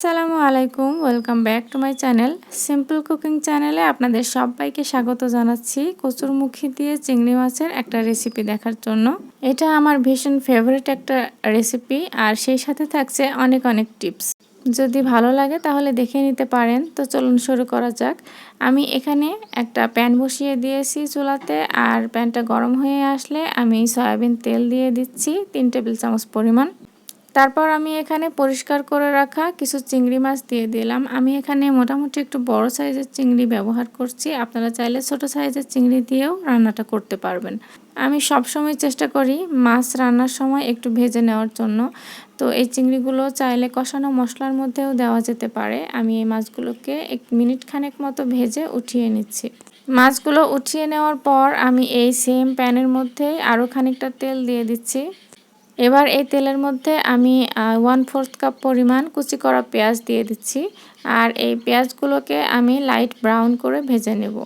আসসালামু আলাইকুম welcome back to my channel simple cooking চ্যানেলে আপনাদের সবাইকে স্বাগত জানাচ্ছি কচুরমুখী দিয়ে চিংড়ি মাছের একটা রেসিপি দেখার জন্য। এটা আমার ভীষণ ফেভারিট একটা রেসিপি আর সেই সাথে থাকছে অনেক অনেক টিপস যদি ভালো লাগে তাহলে দেখে নিতে পারেন। তো চলুন শুরু করা যাক। আমি এখানে একটা প্যান বসিয়ে দিয়েছি চুলাতে, আর প্যানটা গরম হয়ে আসলে আমি সয়াবিন তেল দিয়ে দিচ্ছি, তিন টেবিল চামচ পরিমাণ। তারপর আমি এখানে পরিষ্কার করে রাখা কিছু চিংড়ি মাছ দিয়ে দিলাম। আমি এখানে মোটামুটি একটু বড় সাইজের চিংড়ি ব্যবহার করছি। আপনারা চাইলে ছোট সাইজের চিংড়ি দিয়েও রান্নাটা করতে পারবেন। আমি সব সময় চেষ্টা করি মাছ রান্নার সময় একটু ভেজে নেওয়ার জন্য। তো এই চিংড়িগুলো চাইলে কষানো মশলার মধ্যেও দেওয়া যেতে পারে। আমি এই মাছগুলোকে এক মিনিট খানেক মতো ভেজে উঠিয়ে নিচ্ছি। মাছগুলো উঠিয়ে নেওয়ার পর আমি এই সেম প্যানের মধ্যে আরও খানিকটা তেল দিয়ে দিচ্ছি। এবার এই তেলের মধ্যে আমি ওয়ান ফোর্থ কাপ পরিমাণ কুচি করা পেঁয়াজ দিয়ে দিচ্ছি। আর এই পেঁয়াজগুলোকে আমি লাইট ব্রাউন করে ভেজে নেব।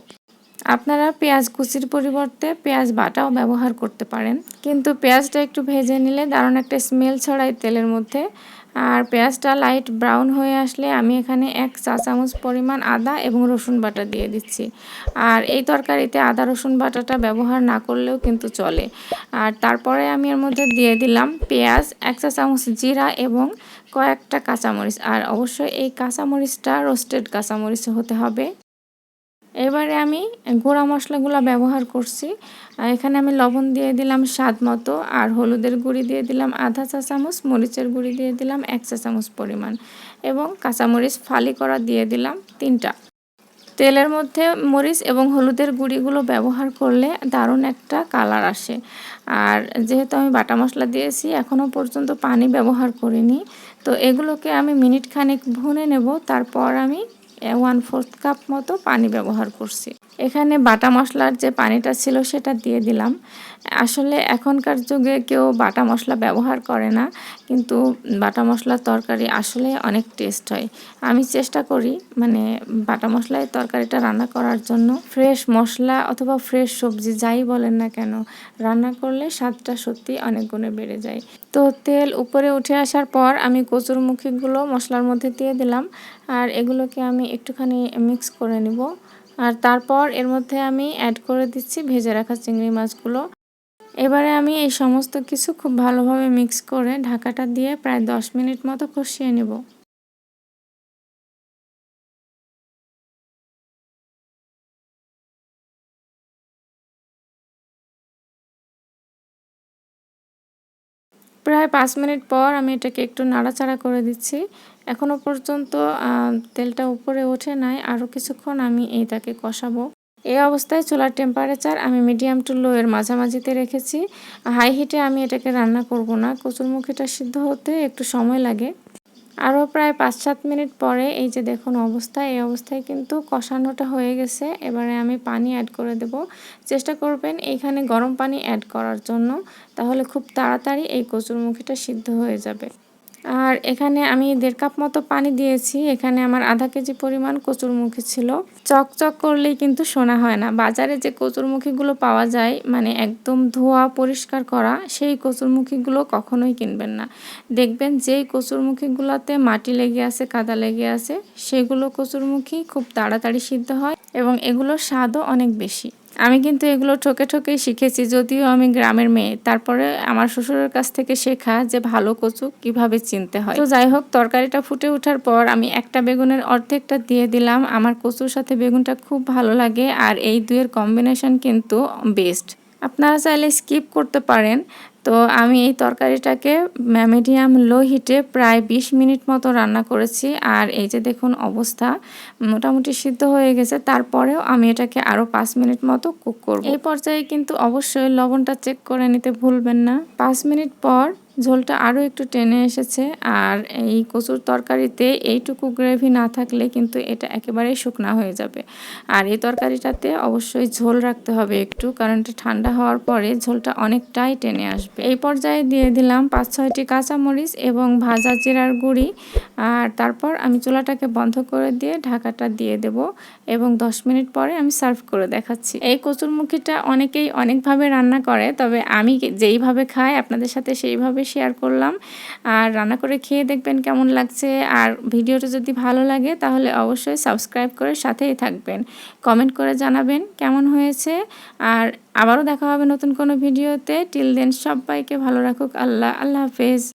আপনারা পেঁয়াজ কুচির পরিবর্তে পেঁয়াজ বাটাও ব্যবহার করতে পারেন। কিন্তু পেঁয়াজটা একটু ভেজে নিলে দারুণ একটা স্মেল ছড়ায় তেলের মধ্যে আর পেঁয়াজটা লাইট ব্রাউন হয়ে আসলে আমি এখানে এক চা চামচ পরিমাণ আদা এবং রসুন বাটা দিয়ে দিচ্ছি। আর এই তরকারিতে আদা, রসুন বাটাটা ব্যবহার না করলেও কিন্তু চলে। আর তারপরে আমি এর মধ্যে দিয়ে দিলাম পেঁয়াজ, এক চা চামচ জিরা এবং কয়েকটা কাঁচামরিচ। আর অবশ্যই এই কাঁচামরিচটা রোস্টেড কাঁচামরিচ হতে হবে। এবারে আমি গুঁড়া মশলাগুলো ব্যবহার করছি। এখানে আমি লবণ দিয়ে দিলাম স্বাদ মতো, আর হলুদের গুঁড়ি দিয়ে দিলাম আধা চা চামচ, মরিচের গুঁড়ি দিয়ে দিলাম এক চা চামচ পরিমাণ, এবং কাঁচামরিচ ফালি করা দিয়ে দিলাম তিনটা। তেলের মধ্যে মরিচ এবং হলুদের গুঁড়িগুলো ব্যবহার করলে দারুণ একটা কালার আসে। আর যেহেতু আমি বাটা মশলা দিয়েছি, এখনও পর্যন্ত পানি ব্যবহার করিনি। তো এগুলোকে আমি মিনিট খানেক ভুনে নেব, তারপর আমি ওয়ান ফোর্থ কাপ মতো পানি ব্যবহার করছি। এখানে বাটা মশলার যে পানিটা ছিল সেটা দিয়ে দিলাম। আসলে এখনকার যুগে কেউ বাটা মশলা ব্যবহার করে না, কিন্তু বাটা মশলার তরকারি আসলে অনেক টেস্ট হয়। আমি চেষ্টা করি মানে বাটা মশলায় তরকারিটা রান্না করার জন্য। ফ্রেশ মশলা অথবা ফ্রেশ সবজি যাই বলেন না কেন, রান্না করলে স্বাদটা সত্যি অনেক গুণে বেড়ে যায়। তো তেল উপরে উঠে আসার পর আমি কচুর মুখিগুলো মশলার মধ্যে দিয়ে দিলাম। আর এগুলোকে আমি একটুখানি মিক্স করে নিব। আর তারপর এর মধ্যে আমি অ্যাড করে দিচ্ছি ভেজে রাখা চিংড়ি মাছগুলো। এবারে আমি এই সমস্ত কিছু খুব ভালোভাবে মিক্স করে ঢাকাটা দিয়ে প্রায় দশ মিনিট মতো কষিয়ে নেব। প্রায় পাঁচ মিনিট পর আমি এটাকে একটু নাড়াচাড়া করে দিচ্ছি। এখনও পর্যন্ত তেলটা উপরে ওঠে নাই। আরও কিছুক্ষণ আমি এইটাকে কষাবো। এই অবস্থায় চুলার টেম্পারেচার আমি মিডিয়াম টু লো এর মাঝামাঝিতে রেখেছি। হাই হিটে আমি এটাকে রান্না করব না। কচুরমুখিটা সিদ্ধ হতে একটু সময় লাগে। আরও প্রায় পাঁচ সাত মিনিট পরে এই যে দেখুন অবস্থা, এই অবস্থায় কিন্তু কষানোটা হয়ে গেছে। এবারে আমি পানি অ্যাড করে দেব। চেষ্টা করবেন এইখানে গরম পানি অ্যাড করার জন্য। তাহলে খুব তাড়াতাড়ি এই কচুরমুখিটা সিদ্ধ হয়ে যাবে। আর এখানে আমি দেড় কাপ মতো পানি দিয়েছি। এখানে আমার আধা কেজি পরিমাণ কচুরমুখী ছিল। চকচক করলেই কিন্তু শোনা হয় না। বাজারে যে কচুরমুখীগুলো পাওয়া যায় মানে একদম ধোয়া, পরিষ্কার করা, সেই কচুরমুখীগুলো কখনোই কিনবেন না। দেখবেন যেই কচুরমুখীগুলোতে মাটি লেগে আছে, কাদা লেগে আছে, সেগুলো কচুরমুখী খুব তাড়াতাড়ি সিদ্ধ হয় এবং এগুলোর স্বাদও অনেক বেশি। আমি কিন্তু এগুলো ঠকে ঠকেই শিখেছি, যদিও আমি গ্রামের মেয়ে। তারপরে আমার শ্বশুরের কাছ থেকে শেখা যে ভালো কচু কীভাবে চিনতে হয়। তো যাই হোক, তরকারিটা ফুটে ওঠার পর আমি একটা বেগুনের অর্ধেকটা দিয়ে দিলাম। আমার কচুর সাথে বেগুনটা খুব ভালো লাগে আর এই দুয়ের কম্বিনেশন কিন্তু বেস্ট আপনারা চাইলে স্কিপ করতে পারেন। তো আমি এই তরকারিটাকে মিডিয়াম লো হিটে প্রায় ২০ মিনিট মতো রান্না করেছি। আর এই যে দেখুন অবস্থা, মোটামুটি সিদ্ধ হয়ে গেছে। তারপরেও আমি এটাকে আরও পাঁচ মিনিট মতো কুক করব। এই পর্যায়ে কিন্তু অবশ্যই লবণটা চেক করে নিতে ভুলবেন না। পাঁচ মিনিট পর ঝোলটা আরও একটু টেনে এসেছে। আর এই কচুর তরকারিতে এইটুকু গ্রেভি না থাকলে কিন্তু এটা একেবারেই শুকনা হয়ে যাবে। আর এই তরকারিটাতে অবশ্যই ঝোল রাখতে হবে একটু, কারণ এটা ঠান্ডা হওয়ার পরে ঝোলটা অনেকটাই টেনে আসবে। এই পর্যায়ে দিয়ে দিলাম পাঁচ ছয়টি কাঁচামরিচ এবং ভাজা জিরার গুঁড়ি। আর তারপর আমি চুলাটাকে বন্ধ করে দিয়ে ঢাকাটা দিয়ে দেব এবং দশ মিনিট পরে আমি সার্ভ করে দেখাচ্ছি। এই কচুরমুখিটা অনেকেই অনেকভাবে রান্না করে, তবে আমি যেইভাবে খাই, আপনাদের সাথে সেইভাবে হিসেবে শেয়ার করলাম। আর রান্না করে খেয়ে দেখবেন কেমন লাগছে। আর ভিডিওটা যদি ভালো লাগে, তাহলে অবশ্যই সাবস্ক্রাইব করে সাথেই থাকবেন। কমেন্ট করে জানাবেন কেমন হয়েছে। আর আবারও দেখা হবে নতুন কোনো ভিডিওতে। টিল দেন সবাইকে ভালো রাখুক। আল্লাহ আল্লাহ হাফেজ।